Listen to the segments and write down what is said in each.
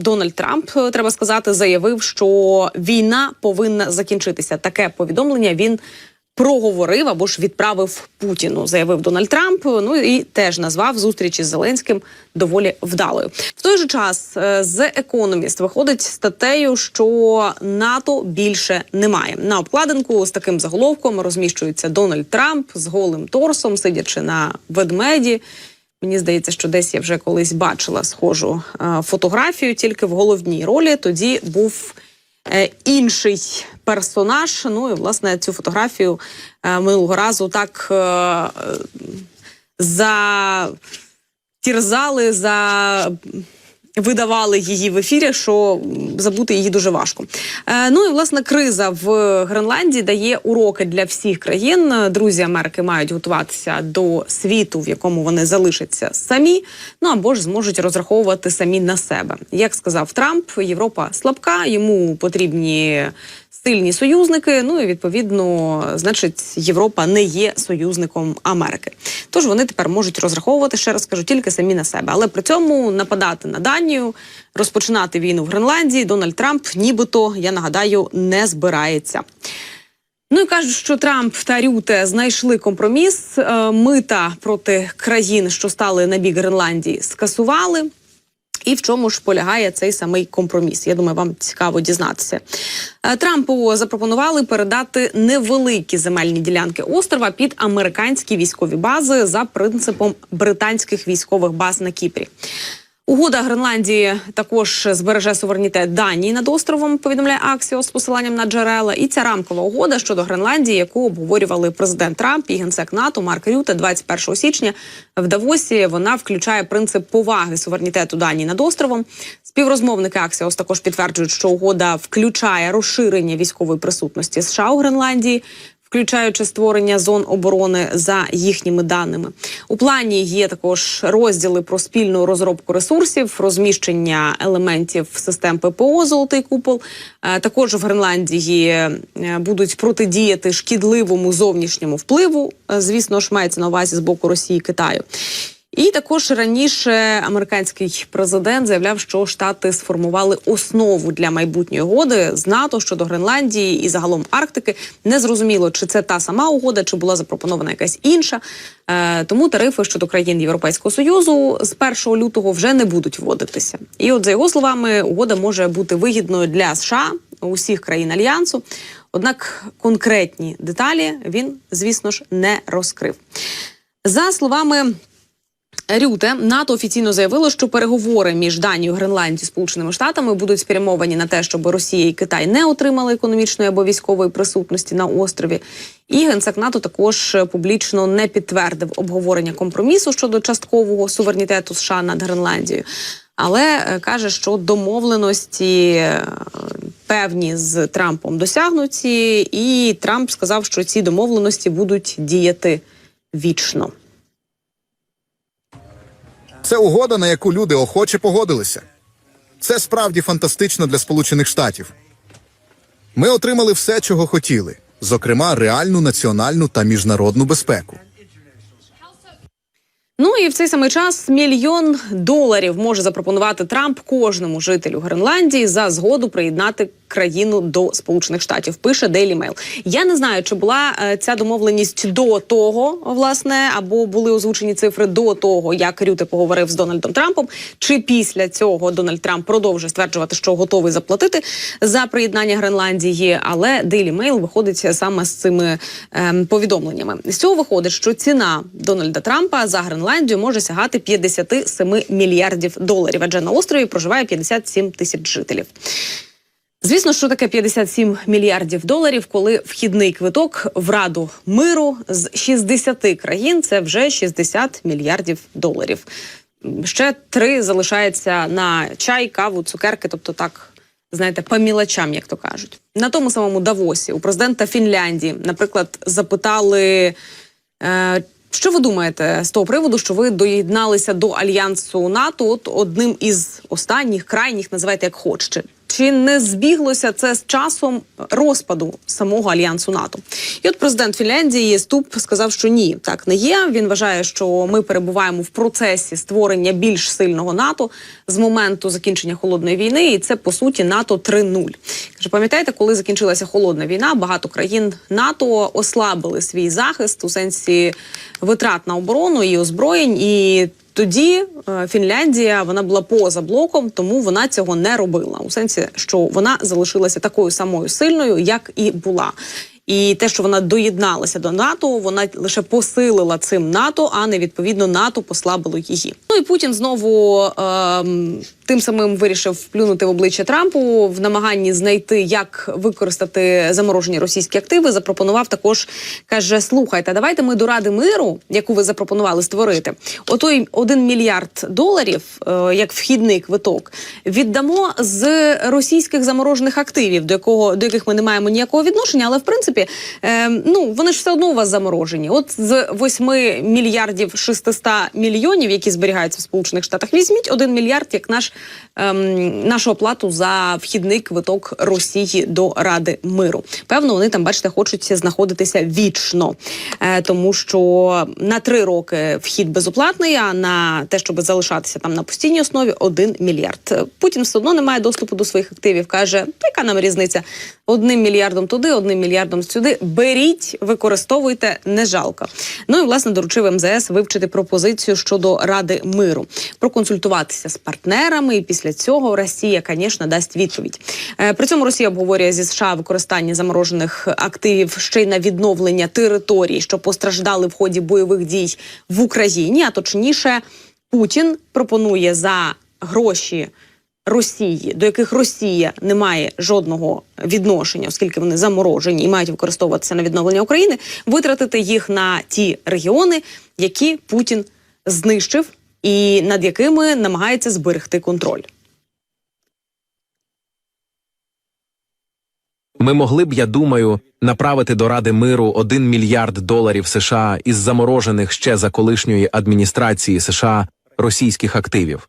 Дональд Трамп е, треба сказати, заявив, що війна повинна закінчитися. Таке повідомлення він проговорив або ж відправив Путіну. Заявив Дональд Трамп. Ну і теж назвав зустріч із Зеленським доволі вдалою. В той же час е, з Економіст виходить статтею, що НАТО більше немає. На обкладинку з таким заголовком розміщується Дональд Трамп з голим торсом, сидячи на ведмеді. Мені здається, що десь я вже колись бачила схожу е, фотографію, тільки в головній ролі. Тоді був е, інший персонаж. Ну і власне цю фотографію е, минулого разу так за. Тірзали за видавали її в ефірі, що забути її дуже важко. Е, ну і власне криза в Гренландії дає уроки для всіх країн. Друзі Америки мають готуватися до світу, в якому вони залишаться самі. Ну або ж зможуть розраховувати самі на себе. Як сказав Трамп, Європа слабка, йому потрібні. Сильні союзники, ну і відповідно, значить, Європа не є союзником Америки. Тож вони тепер можуть розраховувати ще раз кажу, тільки самі на себе. Але при цьому нападати на Данію, розпочинати війну в Гренландії. Дональд Трамп, нібито я нагадаю, не збирається. Ну і кажуть, що Трамп та Рюте знайшли компроміс. Е, Мита проти країн, що стали на бік Гренландії, скасували. І в чому ж полягає цей самий компроміс? Я думаю, вам цікаво дізнатися. Е, Трампу запропонували передати невеликі земельні ділянки острова під американські військові бази за принципом британських військових баз на Кіпрі. Угода Гренландії також збереже суверенітет Данії над островом. Повідомляє Аксіо з посиланням на джерела. І ця рамкова угода щодо Гренландії, яку обговорювали президент Трамп і генсек НАТО Марк Рюте 21 січня в Давосі. Вона включає принцип поваги суверенітету Данії над островом. Співрозмовники Аксіос також підтверджують, що угода включає розширення військової присутності США у Гренландії включаючи створення зон оборони за їхніми даними. У плані є також розділи про спільну розробку ресурсів, розміщення елементів систем ППО Золотий купол. Е, Також в Гренландії е, будуть протидіяти шкідливому зовнішньому впливу. е, Звісно ж, мається на увазі з боку Росії і Китаю. І також раніше американський президент заявляв, що штати сформували основу для майбутньої угоди з НАТО щодо Гренландії і загалом Арктики. Не зрозуміло, чи це та сама угода, чи була запропонована якась інша. Е, тому тарифи щодо країн Європейського союзу з 1 лютого вже не будуть вводитися. І от за його словами, угода може бути вигідною для США усіх країн альянсу. Однак конкретні деталі він, звісно ж, не розкрив. За словами Рюте НАТО офіційно заявило, що переговори між Данією, Гренландією і Сполученими Штатами будуть спрямовані на те, щоб Росія і Китай не отримали економічної або військової присутності на острові. І генсек НАТО також публічно не підтвердив обговорення компромісу щодо часткового суверенітету США над Гренландією, але е, каже, що домовленості е, певні з Трампом досягнуті, і Трамп сказав, що ці домовленості будуть діяти вічно. Це угода, на яку люди охоче погодилися. Це справді фантастично для Сполучених Штатів. Ми отримали все, чого хотіли, зокрема, реальну національну та міжнародну безпеку. Ну і в цей самий час мільйон доларів може запропонувати Трамп кожному жителю Гренландії за згоду приєднати країну до Сполучених Штатів. Пише Daily Mail. Я не знаю, чи була е, ця домовленість до того, власне, або були озвучені цифри до того, як Рюте поговорив з Дональдом Трампом, чи після цього Дональд Трамп продовжує стверджувати, що готовий заплатити за приєднання Гренландії. Але Daily Mail виходить саме з цими ем, повідомленнями. З цього виходить, що ціна Дональда Трампа за Гренландію може сягати 57 мільярдів доларів, адже на острові проживає 57 тисяч жителів. Звісно, що таке 57 мільярдів доларів, коли вхідний квиток в Раду миру з 60 країн це вже 60 мільярдів доларів. Ще три залишається на чай, каву, цукерки, тобто так. Знаєте, по мілочам, як то кажуть, на тому самому Давосі у президента Фінляндії, наприклад, запитали, е, що ви думаєте з того приводу, що ви доєдналися до альянсу НАТО? От одним із останніх крайніх називайте як хочете. Чи не збіглося це з часом розпаду самого альянсу НАТО? І от президент Фінляндії Ступ сказав, що ні, так не є. Він вважає, що ми перебуваємо в процесі створення більш сильного НАТО з моменту закінчення холодної війни, і це по суті НАТО 3.0. Каже, пам'ятаєте, коли закінчилася холодна війна, багато країн НАТО ослабили свій захист у сенсі витрат на оборону і озброєнь і. Тоді е, Фінляндія вона була поза блоком, тому вона цього не робила. У сенсі, що вона залишилася такою самою сильною, як і була. І те, що вона доєдналася до НАТО, вона лише посилила цим НАТО, а не відповідно НАТО послабило її. Ну і Путін знову ем, тим самим вирішив вплюнути в обличчя Трампу в намаганні знайти, як використати заморожені російські активи. Запропонував також каже: слухайте, давайте ми до Ради миру, яку ви запропонували створити, отой один мільярд доларів, е, як вхідний квиток, віддамо з російських заморожених активів, до якого до яких ми не маємо ніякого відношення, але в принципі, е, ну вони ж все одно у вас заморожені. От з 8 мільярдів 600 мільйонів, які зберігаються в Сполучених Штатах, візьміть 1 мільярд як наш ем, нашу оплату за вхідний квиток Росії до Ради миру. Певно, вони там, бачите, хочуть знаходитися вічно, е, тому що на три роки вхід безоплатний, а на те, щоб залишатися там на постійній основі, один мільярд. Путін все одно не має доступу до своїх активів. каже, яка нам різниця? Одним мільярдом туди, одним мільярдом сюди. Беріть, використовуйте, не жалко. Ну і власне доручив МЗС вивчити пропозицію щодо Ради миру, проконсультуватися з партнерами. І після цього Росія, звісно, дасть відповідь. Е, При цьому Росія обговорює зі США використання заморожених активів ще й на відновлення територій, що постраждали в ході бойових дій в Україні. А точніше, Путін пропонує за гроші. Росії, до яких Росія не має жодного відношення, оскільки вони заморожені і мають використовуватися на відновлення України, витратити їх на ті регіони, які Путін знищив, і над якими намагається зберегти контроль. Ми могли б, я думаю, направити до Ради миру 1 мільярд доларів США із заморожених ще за колишньої адміністрації США російських активів.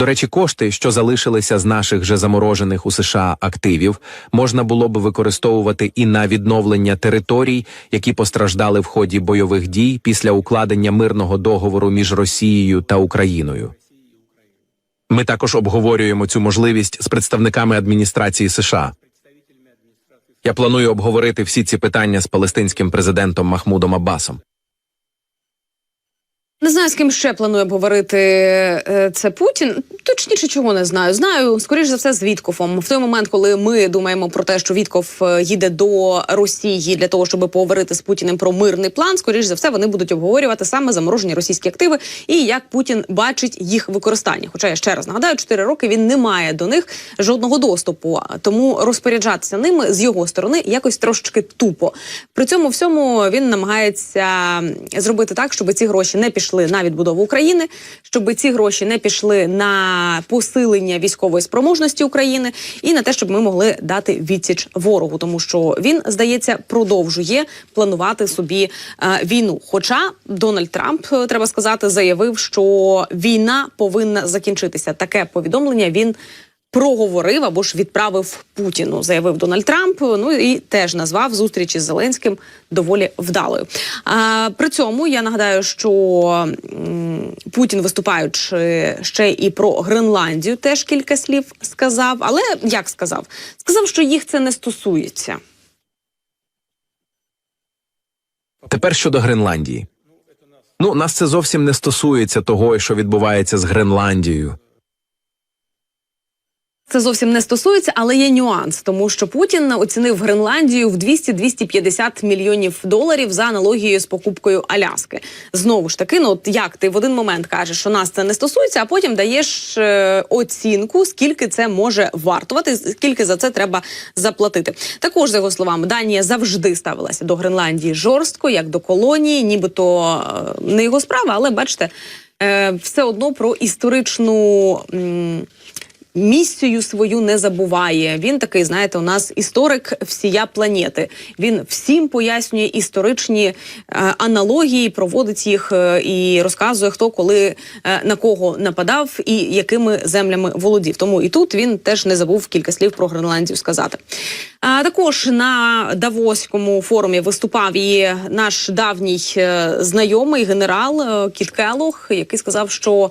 До речі, кошти, що залишилися з наших же заморожених у США активів, можна було б використовувати і на відновлення територій, які постраждали в ході бойових дій після укладення мирного договору між Росією та Україною. Ми також обговорюємо цю можливість з представниками адміністрації США. Я планую обговорити всі ці питання з палестинським президентом Махмудом Аббасом. Не знаю, з ким ще планує обговорити е, це Путін. Точніше, чого не знаю. Знаю, скоріш за все, з Віткофом. В той момент, коли ми думаємо про те, що Вітков е, їде до Росії для того, щоб поговорити з Путіним про мирний план, скоріш за все, вони будуть обговорювати саме заморожені російські активи і як Путін бачить їх використання. Хоча я ще раз нагадаю, 4 роки він не має до них жодного доступу, тому розпоряджатися ними з його сторони якось трошечки тупо. При цьому всьому він намагається зробити так, щоб ці гроші не пішли на відбудову України, щоб ці гроші не пішли на посилення військової спроможності України і на те, щоб ми могли дати відсіч ворогу, тому що він здається продовжує планувати собі е, війну. Хоча Дональд Трамп е, треба сказати заявив, що війна повинна закінчитися. Таке повідомлення він. Проговорив або ж відправив Путіну, заявив Дональд Трамп. Ну і теж назвав зустріч із Зеленським доволі вдалою. А при цьому я нагадаю, що Путін, виступаючи ще і про Гренландію, теж кілька слів сказав. Але як сказав? Сказав, що їх це не стосується. Тепер щодо Гренландії. Ну, нас це зовсім не стосується того, що відбувається з Гренландією. Це зовсім не стосується, але є нюанс, тому що Путін оцінив Гренландію в 200-250 мільйонів доларів за аналогією з покупкою Аляски. Знову ж таки, ну от як ти в один момент кажеш, що нас це не стосується, а потім даєш е, оцінку, скільки це може вартувати, скільки за це треба заплатити. Також за його словами, Данія завжди ставилася до Гренландії жорстко, як до колонії, нібито е, не його справа, але бачите, е, все одно про історичну. м, місію свою не забуває. Він такий, знаєте, у нас історик всія планети. Він всім пояснює історичні е, аналогії, проводить їх е, і розказує, хто коли е, на кого нападав і якими землями володів. Тому і тут він теж не забув кілька слів про Гренландію сказати. А також на Давоському форумі виступав і наш давній знайомий генерал Кіт Келлог, який сказав, що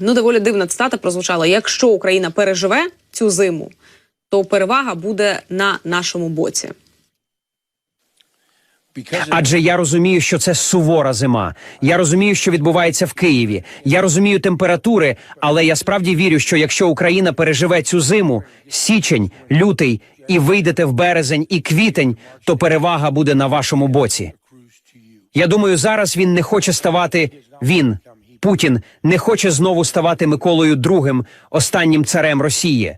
ну доволі дивна цитата прозвучала: якщо Україна переживе цю зиму, то перевага буде на нашому боці. Адже я розумію, що це сувора зима. Я розумію, що відбувається в Києві. Я розумію температури, але я справді вірю, що якщо Україна переживе цю зиму, січень, лютий і вийдете в березень і квітень, то перевага буде на вашому боці. Я думаю, зараз він не хоче ставати він, Путін, не хоче знову ставати Миколою II, останнім царем Росії.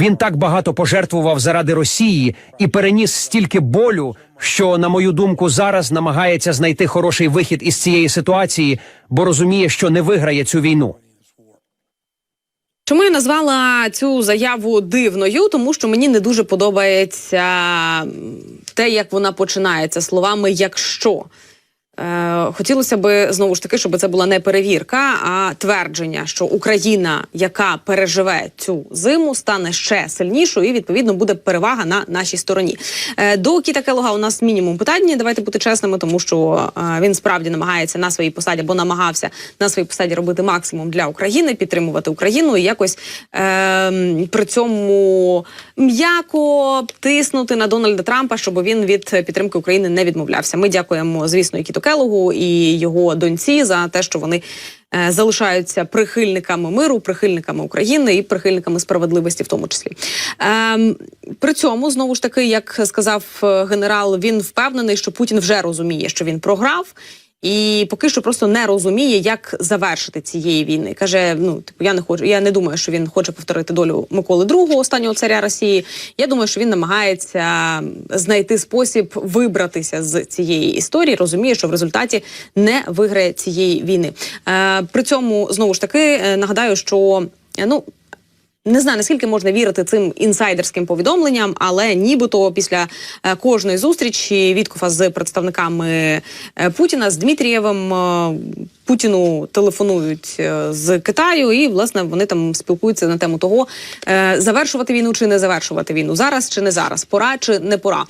Він так багато пожертвував заради Росії і переніс стільки болю, що, на мою думку, зараз намагається знайти хороший вихід із цієї ситуації, бо розуміє, що не виграє цю війну. Чому я назвала цю заяву дивною? Тому що мені не дуже подобається те, як вона починається словами якщо. Е, хотілося би знову ж таки, щоб це була не перевірка, а твердження, що Україна, яка переживе цю зиму, стане ще сильнішою, і відповідно буде перевага на нашій стороні. Е, до Кіта Келога у нас мінімум питання. Давайте бути чесними, тому що е, він справді намагається на своїй посаді, або намагався на своїй посаді робити максимум для України, підтримувати Україну і якось е, при цьому м'яко тиснути на Дональда Трампа, щоб він від підтримки України не відмовлявся. Ми дякуємо, звісно, і Кіту Келогу і його доньці за те, що вони е, залишаються прихильниками миру, прихильниками України і прихильниками справедливості, в тому числі. Ем, при цьому знову ж таки, як сказав е, генерал, він впевнений, що Путін вже розуміє, що він програв. І поки що просто не розуміє, як завершити цієї війни. каже: ну типу, я не хочу. Я не думаю, що він хоче повторити долю Миколи II, останнього царя Росії. Я думаю, що він намагається знайти спосіб вибратися з цієї історії. Розуміє, що в результаті не виграє цієї війни. Е, при цьому знову ж таки е, нагадаю, що е, ну. Не знаю наскільки можна вірити цим інсайдерським повідомленням, але нібито після е, кожної зустрічі Віткофа з представниками е, Путіна з Дмитрієвим е, Путіну телефонують з Китаю, і власне вони там спілкуються на тему того, завершувати війну чи не завершувати війну зараз чи не зараз, пора чи не пора.